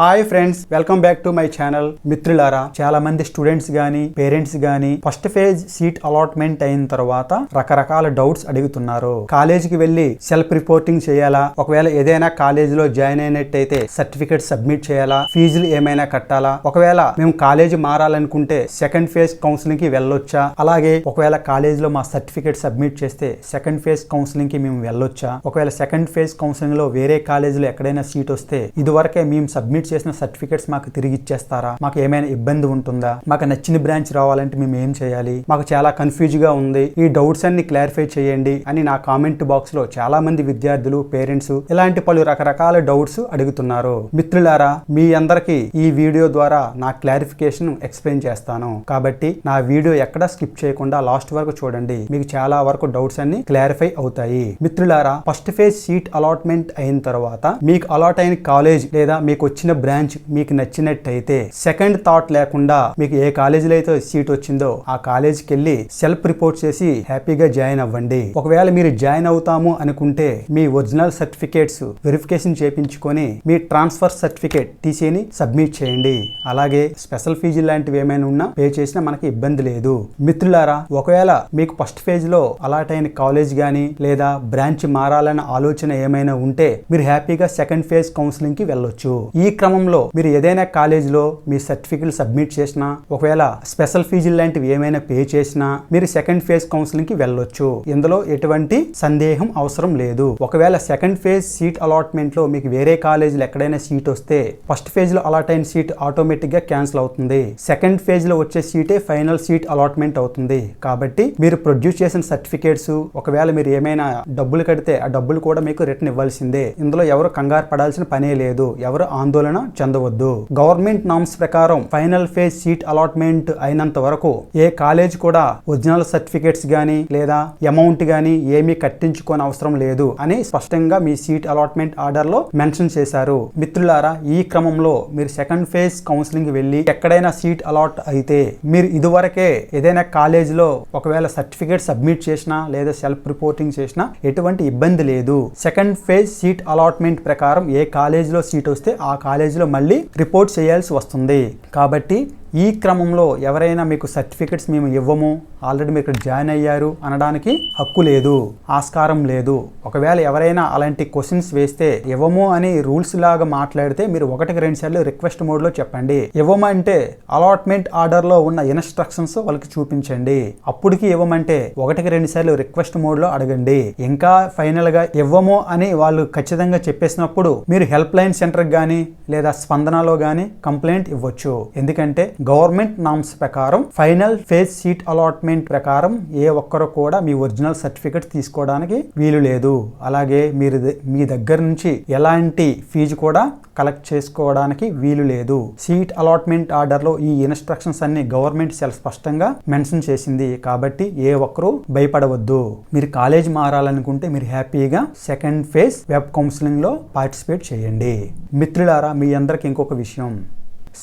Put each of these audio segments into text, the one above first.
Hi friends welcome back to my channel మిత్రులారా చాలా మంది స్టూడెంట్స్ కానీ పేరెంట్స్ కానీ ఫస్ట్ ఫేజ్ సీట్ అలాట్మెంట్ అయిన తర్వాత రకరకాల డౌట్స్ అడుగుతున్నారు. కాలేజీకి వెళ్ళి సెల్ఫ్ రిపోర్టింగ్ చేయాలా? ఒకవేళ ఏదైనా కాలేజీలో జాయిన్ అయినట్టయితే సర్టిఫికేట్ సబ్మిట్ చేయాలా? ఫీజులు ఏమైనా కట్టాలా? ఒకవేళ మేము కాలేజీ మారాలనుకుంటే సెకండ్ ఫేజ్ కౌన్సిలింగ్కి వెళ్ళొచ్చా? అలాగే ఒకవేళ కాలేజీలో మా సర్టిఫికేట్ సబ్మిట్ చేస్తే సెకండ్ ఫేజ్ కౌన్సిలింగ్కి మేము వెళ్ళొచ్చా? ఒకవేళ సెకండ్ ఫేజ్ కౌన్సిలింగ్లో వేరే కాలేజీలో ఎక్కడైనా సీట్ వస్తే ఇదివరకే మేము సబ్మిట్ చేసిన సర్టిఫికేట్స్ మాకు తిరిగి ఇచ్చేస్తారా? మాకు ఏమైనా ఇబ్బంది ఉంటుందా? మాకు నచ్చిన బ్రాంచ్ రావాలంటే మేము ఏం చేయాలి? మాకు చాలా కన్ఫ్యూజ్గా ఉంది. ఈ డౌట్స్ అన్ని క్లారిఫై చేయండి అని నా కామెంట్ బాక్స్లో చాలా మంది విద్యార్థులు పేరెంట్స్ ఇలాంటి పలు రకరకాల డౌట్స్ అడుగుతున్నారు. మిత్రులారా మీ అందరికి ఈ వీడియో ద్వారా నా క్లారిఫికేషన్ ఎక్స్ప్లెయిన్ చేస్తాను. కాబట్టి నా వీడియో ఎక్కడ స్కిప్ చేయకుండా లాస్ట్ వరకు చూడండి. మీకు చాలా వరకు డౌట్స్ అన్ని క్లారిఫై అవుతాయి. మిత్రులారా ఫస్ట్ ఫేజ్ సీట్ అలాట్మెంట్ అయిన తర్వాత మీకు అలాట్ అయిన కాలేజ్ లేదా మీకు వచ్చిన బ్రాంచ్ మీకు నచ్చినట్టయితే సెకండ్ థాట్ లేకుండా మీకు ఏ కాలేజీలో అయితే సీట్ వచ్చిందో ఆ కాలేజీకి వెళ్ళి సెల్ఫ్ రిపోర్ట్ చేసి హ్యాపీగా జాయిన్ అవ్వండి. ఒకవేళ మీరు జాయిన్ అవుతాము అనుకుంటే మీ ఒరిజినల్ సర్టిఫికేట్స్ వెరిఫికేషన్ చేపించుకొని మీ ట్రాన్స్ఫర్ సర్టిఫికేట్ టీసీని సబ్మిట్ చేయండి. అలాగే స్పెషల్ ఫీజు లాంటివి ఏమైనా ఉన్నా పే చేసినా మనకి ఇబ్బంది లేదు. మిత్రులారా ఒకవేళ మీకు ఫస్ట్ ఫేజ్లో అలాట్ అయిన కాలేజ్ గానీ లేదా బ్రాంచ్ మారాలన్న ఆలోచన ఏమైనా ఉంటే మీరు హ్యాపీగా సెకండ్ ఫేజ్ కౌన్సిలింగ్కి వెళ్ళొచ్చు. ఈ క్రమంలో మీరు ఏదైనా కాలేజీలో మీ సర్టిఫికెట్ సబ్మిట్ చేసినా ఒకవేళ స్పెషల్ ఫీజులు లాంటివి ఏమైనా పే చేసినా మీరు సెకండ్ ఫేజ్ కౌన్సిలింగ్కి వెళ్ళొచ్చు. ఇందులో ఎటువంటి సందేహం అవసరం లేదు. ఒకవేళ సెకండ్ ఫేజ్ సీట్ అలాట్మెంట్లో మీకు వేరే కాలేజీలో ఎక్కడైనా సీట్ వస్తే ఫస్ట్ ఫేజ్లో అలాట్ అయిన సీట్ ఆటోమేటిక్గా క్యాన్సిల్ అవుతుంది. సెకండ్ ఫేజ్లో వచ్చే సీటే ఫైనల్ సీట్ అలాట్మెంట్ అవుతుంది. కాబట్టి మీరు ప్రొడ్యూస్ చేసిన సర్టిఫికేట్స్ ఒకవేళ మీరు ఏమైనా డబ్బులు కడితే ఆ డబ్బులు కూడా మీకు రిటర్న్ ఇవ్వాల్సిందే. ఇందులో ఎవరు కంగారు పడాల్సిన పనే లేదు. ఎవరు ఆందోళన చెందవద్దు. గవర్నమెంట్ నామ్స్ ప్రకారం ఫైనల్ ఫేజ్ సీట్ అలాట్మెంట్ అయినంత వరకు ఏ కాలేజ్ కూడా ఒరిజినల్ సర్టిఫికేట్స్ కానీ లేదా అమౌంట్ కానీ ఏమీ కట్టించుకోని అవసరం లేదు అని స్పష్టంగా మీ సీట్ అలాట్మెంట్ ఆర్డర్లో మెన్షన్ చేశారు. మిత్రులారా ఈ క్రమంలో మీరు సెకండ్ ఫేజ్ కౌన్సిలింగ్ వెళ్ళి ఎక్కడైనా సీట్ అలాట్ అయితే మీరు ఇదివరకే ఏదైనా కాలేజీలో ఒకవేళ సర్టిఫికేట్ సబ్మిట్ చేసినా లేదా సెల్ఫ్ రిపోర్టింగ్ చేసినా ఎటువంటి ఇబ్బంది లేదు. సెకండ్ ఫేజ్ సీట్ అలాట్మెంట్ ప్రకారం ఏ కాలేజీలో సీట్ వస్తే ఆ కాలేజ్ కాలేజీలో మళ్ళీ రిపోర్ట్ చేయాల్సి వస్తుంది. కాబట్టి ఈ క్రమంలో ఎవరైనా మీకు సర్టిఫికెట్స్ మేము ఇవ్వము ఆల్రెడీ మీరు ఇక్కడ జాయిన్ అయ్యారు అనడానికి హక్కు లేదు ఆస్కారం లేదు. ఒకవేళ ఎవరైనా అలాంటి క్వశ్చన్స్ వేస్తే ఇవ్వము అని రూల్స్ లాగా మాట్లాడితే మీరు ఒకటికి రెండు సార్లు రిక్వెస్ట్ మోడ్లో చెప్పండి. ఇవ్వమంటే అలాట్మెంట్ ఆర్డర్లో ఉన్న ఇన్స్ట్రక్షన్స్ వాళ్ళకి చూపించండి. అప్పటికి ఇవ్వమంటే ఒకటికి రెండు సార్లు రిక్వెస్ట్ మోడ్లో అడగండి. ఇంకా ఫైనల్గా ఇవ్వము అని వాళ్ళు ఖచ్చితంగా చెప్పేసినప్పుడు మీరు హెల్ప్ లైన్ సెంటర్కి కానీ లేదా స్పందనలో కానీ కంప్లైంట్ ఇవ్వచ్చు. ఎందుకంటే గవర్నమెంట్ నామ్స్ ప్రకారం ఫైనల్ ఫేజ్ సీట్ అలాట్మెంట్ ప్రకారం ఏ ఒక్కరు కూడా మీ ఒరిజినల్ సర్టిఫికెట్ తీసుకోవడానికి వీలు లేదు. అలాగే మీరు ద- మీ దగ్గర నుంచి ఎలాంటి ఫీజు కూడా కలెక్ట్ చేసుకోవడానికి వీలు లేదు. సీట్ అలాట్మెంట్ ఆర్డర్లో ఈ ఇన్స్ట్రక్షన్స్ అన్ని గవర్నమెంట్ చాలా స్పష్టంగా మెన్షన్ చేసింది కాబట్టి ఏ ఒక్కరూ భయపడవద్దు. మీరు కాలేజ్ మారాలనుకుంటే మీరు హ్యాపీగా సెకండ్ ఫేజ్ వెబ్ కౌన్సిలింగ్లో పార్టిసిపేట్ చేయండి. మిత్రులారా మీ అందరికి ఇంకొక విషయం.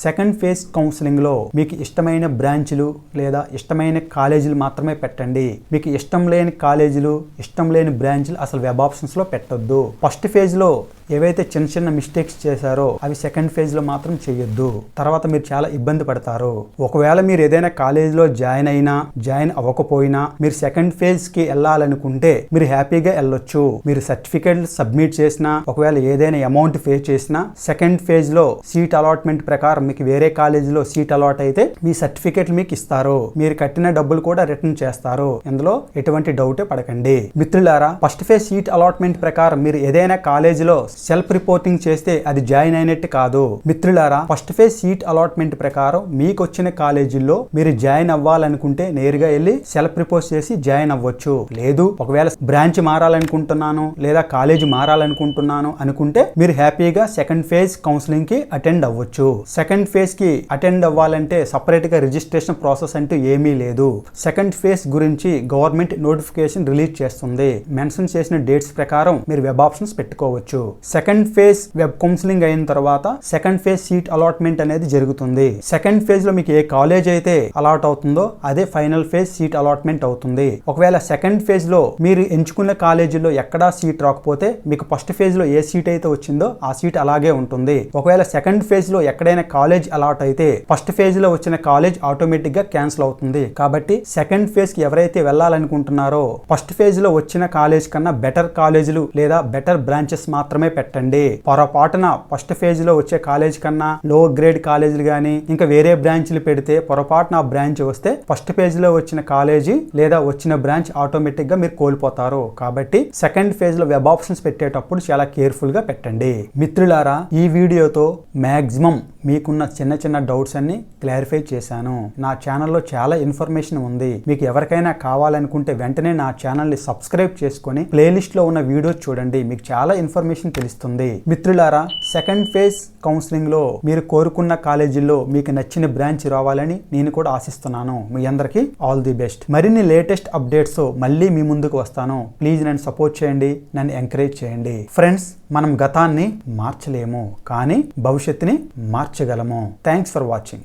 సెకండ్ ఫేజ్ కౌన్సిలింగ్లో మీకు ఇష్టమైన బ్రాంచ్లు లేదా ఇష్టమైన కాలేజీలు మాత్రమే పెట్టండి. మీకు ఇష్టం లేని కాలేజీలు ఇష్టం లేని బ్రాంచ్లు అసలు వెబ్ ఆప్షన్స్లో పెట్టొద్దు. ఫస్ట్ ఫేజ్లో ఏవైతే చిన్న చిన్న మిస్టేక్స్ చేశారో అవి సెకండ్ ఫేజ్లో మాత్రం చేయొద్దు తర్వాత మీరు చాలా ఇబ్బంది పడతారు. ఒకవేళ మీరు ఏదైనా కాలేజీలో జాయిన్ అయినా జాయిన్ అవ్వకపోయినా మీరు సెకండ్ ఫేజ్కి వెళ్ళాలనుకుంటే మీరు హ్యాపీగా వెళ్ళొచ్చు. మీరు సర్టిఫికేట్ సబ్మిట్ చేసినా ఒకవేళ ఏదైనా అమౌంట్ పే చేసినా సెకండ్ ఫేజ్లో సీట్ అలాట్మెంట్ ప్రకారం మీకు వేరే కాలేజీలో సీట్ అలాట్ అయితే మీ సర్టిఫికేట్ మీకు ఇస్తారు. మీరు కట్టిన డబ్బులు కూడా రిటర్న్ చేస్తారు. ఇందులో ఎటువంటి డౌటే పడకండి. మిత్రులారా ఫస్ట్ ఫేజ్ సీట్ అలాట్మెంట్ ప్రకారం మీరు ఏదైనా కాలేజీలో సెల్ఫ్ రిపోర్టింగ్ చేస్తే అది జాయిన్ అయినట్టు కాదు. మిత్రులారా ఫస్ట్ ఫేజ్ సీట్ అలాట్మెంట్ ప్రకారం మీకు వచ్చిన కాలేజీల్లో మీరు జాయిన్ అవ్వాలనుకుంటే నేరుగా వెళ్ళి సెల్ఫ్ రిపోర్ట్ చేసి జాయిన్ అవ్వచ్చు. లేదు ఒకవేళ బ్రాంచ్ మారాలనుకుంటున్నాను లేదా కాలేజీ మారాలనుకుంటున్నాను అనుకుంటే మీరు హ్యాపీగా సెకండ్ ఫేజ్ కౌన్సిలింగ్కి అటెండ్ అవ్వచ్చు. సెకండ్ ఫేజ్కి అటెండ్ అవ్వాలంటే సపరేట్గా రిజిస్ట్రేషన్ ప్రాసెస్ అంటూ ఏమీ లేదు. సెకండ్ ఫేజ్ గురించి గవర్నమెంట్ నోటిఫికేషన్ రిలీజ్ చేస్తుంది. మెన్షన్ చేసిన డేట్స్ ప్రకారం మీరు వెబ్ ఆప్షన్స్ పెట్టుకోవచ్చు. సెకండ్ ఫేజ్ వెబ్ కౌన్సిలింగ్ అయిన తర్వాత సెకండ్ ఫేజ్ సీట్ అలాట్మెంట్ అనేది జరుగుతుంది. సెకండ్ ఫేజ్లో మీకు ఏ కాలేజ్ అయితే అలాట్ అవుతుందో అదే ఫైనల్ ఫేజ్ సీట్ అలాట్మెంట్ అవుతుంది. ఒకవేళ సెకండ్ ఫేజ్లో మీరు ఎంచుకున్న కాలేజీలో ఎక్కడా సీట్ రాకపోతే మీకు ఫస్ట్ ఫేజ్లో ఏ సీట్ అయితే వచ్చిందో ఆ సీట్ అలాగే ఉంటుంది. ఒకవేళ సెకండ్ ఫేజ్లో ఎక్కడైనా కాలేజ్ అలాట్ అయితే ఫస్ట్ ఫేజ్లో వచ్చిన కాలేజ్ ఆటోమేటిక్గా క్యాన్సిల్ అవుతుంది. కాబట్టి సెకండ్ ఫేజ్కి ఎవరైతే వెళ్ళాలనుకుంటున్నారో ఫస్ట్ ఫేజ్లో వచ్చిన కాలేజ్ కన్నా బెటర్ కాలేజీలు లేదా బెటర్ బ్రాంచెస్ మాత్రమే పెట్టండి. పొరపాటున ఫస్ట్ ఫేజ్లో వచ్చే కాలేజ్ కన్నా లో గ్రేడ్ కాలేజీలు కానీ ఇంకా వేరే బ్రాంచ్లు పెడితే పొరపాటున ఆ బ్రాంచ్ వస్తే ఫస్ట్ ఫేజ్లో వచ్చిన కాలేజీ లేదా వచ్చిన బ్రాంచ్ ఆటోమేటిక్గా మీరు కోల్పోతారు. కాబట్టి సెకండ్ ఫేజ్లో వెబ్ ఆప్షన్స్ పెట్టేటప్పుడు చాలా కేర్ఫుల్గా పెట్టండి. మిత్రులారా ఈ వీడియోతో మాక్సిమం మీకున్న చిన్న చిన్న డౌట్స్ అన్ని క్లారిఫై చేశాను. నా ఛానల్లో చాలా ఇన్ఫర్మేషన్ ఉంది. మీకు ఎవరికైనా కావాలనుకుంటే వెంటనే నా ఛానల్ని సబ్స్క్రైబ్ చేసుకొని ప్లేలిస్ట్లో ఉన్న వీడియోస్ చూడండి. మీకు చాలా ఇన్ఫర్మేషన్ తెలుస్తుంది. మిత్రులారా సెకండ్ ఫేజ్ కౌన్సిలింగ్లో మీరు కోరుకున్న కాలేజీల్లో మీకు నచ్చిన బ్రాంచ్ రావాలని నేను కూడా ఆశిస్తున్నాను. మీ అందరికీ ఆల్ ది బెస్ట్ మరిన్ని లేటెస్ట్ అప్డేట్స్ మళ్ళీ మీ ముందుకు వస్తాను. ప్లీజ్ నన్ను సపోర్ట్ చేయండి. నన్ను ఎంకరేజ్ చేయండి. ఫ్రెండ్స్ మనం గతాన్ని మార్చలేము కానీ భవిష్యత్తుని మార్చగలము. Thanks for watching